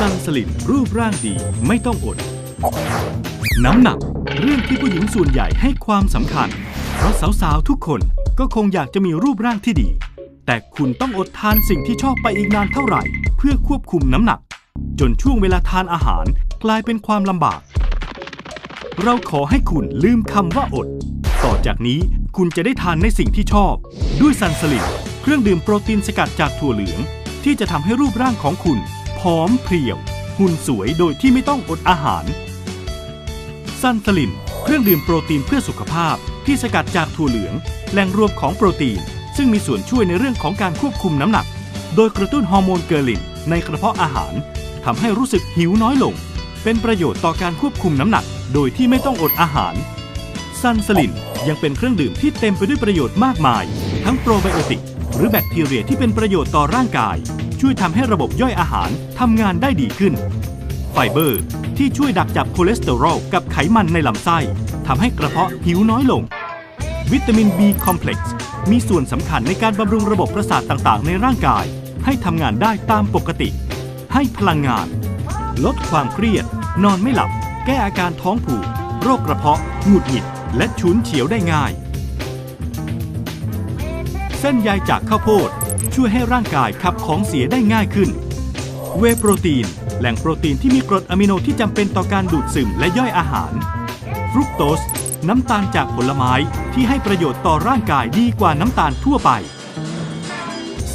ซันสลินรูปร่างดีไม่ต้องอด น้ำหนัก เรื่องที่ผู้หญิงส่วนใหญ่ให้ความสำคัญ เพราะสาวๆ ทุกคนก็คงอยากจะมีรูปร่างที่ดี แต่คุณต้องอดทานสิ่งที่ชอบไปอีกนานเท่าไหร่ เพื่อควบคุมน้ำหนัก จนช่วงเวลาทานอาหารกลายเป็นความลำบาก เราขอให้คุณลืมคำว่าอด ต่อจากนี้คุณจะได้ทานในสิ่งที่ชอบ ด้วยซันสลิดเครื่องดื่มโปรตีนสกัดจากถั่วเหลือง ที่จะทำให้รูปร่างของคุณ ผอมเพรียว หุ่นสวยโดยที่ไม่ต้องอดอาหารซันสลินเครื่องดื่มโปรตีนเพื่อสุขภาพ ที่สกัดจากถั่วเหลือง แหล่งรวมของโปรตีน ซึ่งมีส่วนช่วยในเรื่องของการควบคุมน้ำหนัก โดยกระตุ้นฮอร์โมนเกอร์ลินในกระเพาะอาหารทำให้รู้สึกหิวน้อยลง เป็นประโยชน์ต่อการควบคุมน้ำหนัก โดยที่ไม่ต้องอดอาหารซันสลินยังเป็นเครื่องดื่มที่เต็มไปด้วยประโยชน์มากมาย ทั้งโปรไบโอติก หรือแบคทีเรียที่เป็นประโยชน์ต่อร่างกาย ช่วยทำให้ระบบย่อยอาหารทำงานได้ดีขึ้น ไฟเบอร์ ที่ช่วยดักจับคอเลสเตอรอลกับไขมันในลำไส้ทำให้กระเพาะหิวน้อยลง วิตามิน B คอมเพล็กซ์มีส่วนสำคัญในการบำรุงระบบประสาทต่างๆ ในร่างกาย ให้ทำงานได้ตามปกติ ให้พลังงาน ลดความเครียด นอนไม่หลับ แก้อาการท้องผูก โรคกระเพาะ หงุดหงิด และฉุนเฉียวได้ง่าย เส้นใยจากข้าวโพด ช่วยให้ร่างกายขับของเสียได้ง่ายขึ้น เวโปรตีน แหล่งโปรตีนที่มีกรดอะมิโนที่จำเป็นต่อการดูดซึมและย่อยอาหาร ฟรุกโตส น้ำตาลจากผลไม้ที่ให้ประโยชน์ต่อร่างกายดีกว่าน้ำตาลทั่วไป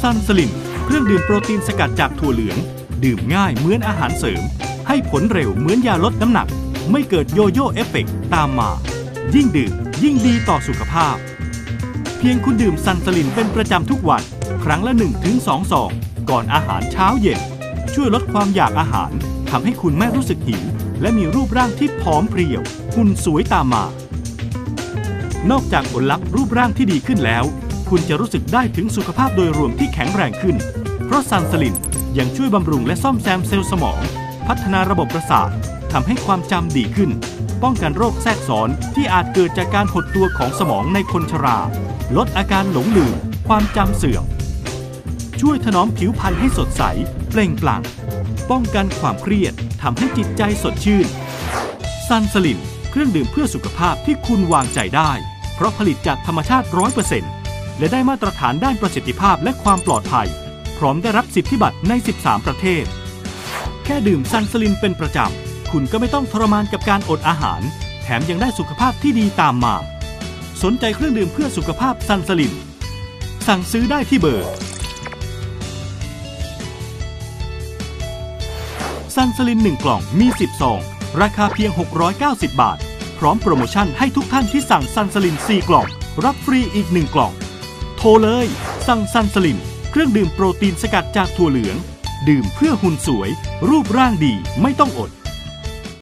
ซันสลินเครื่องดื่มโปรตีนสกัดจากถั่วเหลือง ดื่มง่ายเหมือนอาหารเสริม ให้ผลเร็วเหมือนยาลดน้ำหนัก ไม่เกิดโยโย่เอฟเฟกต์ตามมา ยิ่งดื่มยิ่งดีต่อสุขภาพ เพียงคุณดื่มซันสลินเป็นประจำทุกวัน ครั้งละ 1-2ถึงซองก่อนอาหารเช้าเย็น ช่วยลดความอยากอาหารทำให้คุณไม่รู้สึกหิว และมีรูปร่างที่ผอมเพรียว หุ่นสวยตามมา นอกจากผลลัพธ์รูปร่างที่ดีขึ้นแล้ว คุณจะรู้สึกได้ถึงสุขภาพโดยรวมที่แข็งแรงขึ้น เพราะซันสลินยังช่วยบำรุงและซ่อมแซมเซลล์สมอง พัฒนาระบบประสาท ทำให้ความจำดีขึ้น ป้องกันโรคแทรกซ้อนที่อาจเกิดจากการหดตัวของสมองในคนชรา ลดอาการหลงลืม ความจำเสื่อม ช่วยถนอมผิวพรรณให้สดใส เปล่งปลั่ง ป้องกันความเครียดทำให้จิตใจสดชื่น ซันสลินเครื่องดื่มเพื่อสุขภาพที่คุณวางใจได้ เพราะผลิตจากธรรมชาติ 100%และได้มาตรฐานด้านประสิทธิภาพและความปลอดภัย พร้อมได้รับสิทธิบัตรใน 13 ประเทศ แค่ดื่มซันสลินเป็นประจำ คุณก็ไม่ต้องทรมานกับการอดอาหาร แถมยังได้สุขภาพที่ดีตามมา สนใจเครื่องดื่มเพื่อสุขภาพซันสลิน สั่งซื้อได้ที่เบอร์ซันสลิน 1 กล่องมี 10 ซอง ราคาเพียง 690 บาท พร้อมโปรโมชั่นให้ทุกท่านที่สั่งซันสลิน 4 กล่อง รับฟรีอีก 1 กล่อง โทรเลย สั่งซันสลิน เครื่องดื่มโปรตีนสกัดจากถั่วเหลือง ดื่มเพื่อหุ่นสวย รูปร่างดีไม่ต้องอด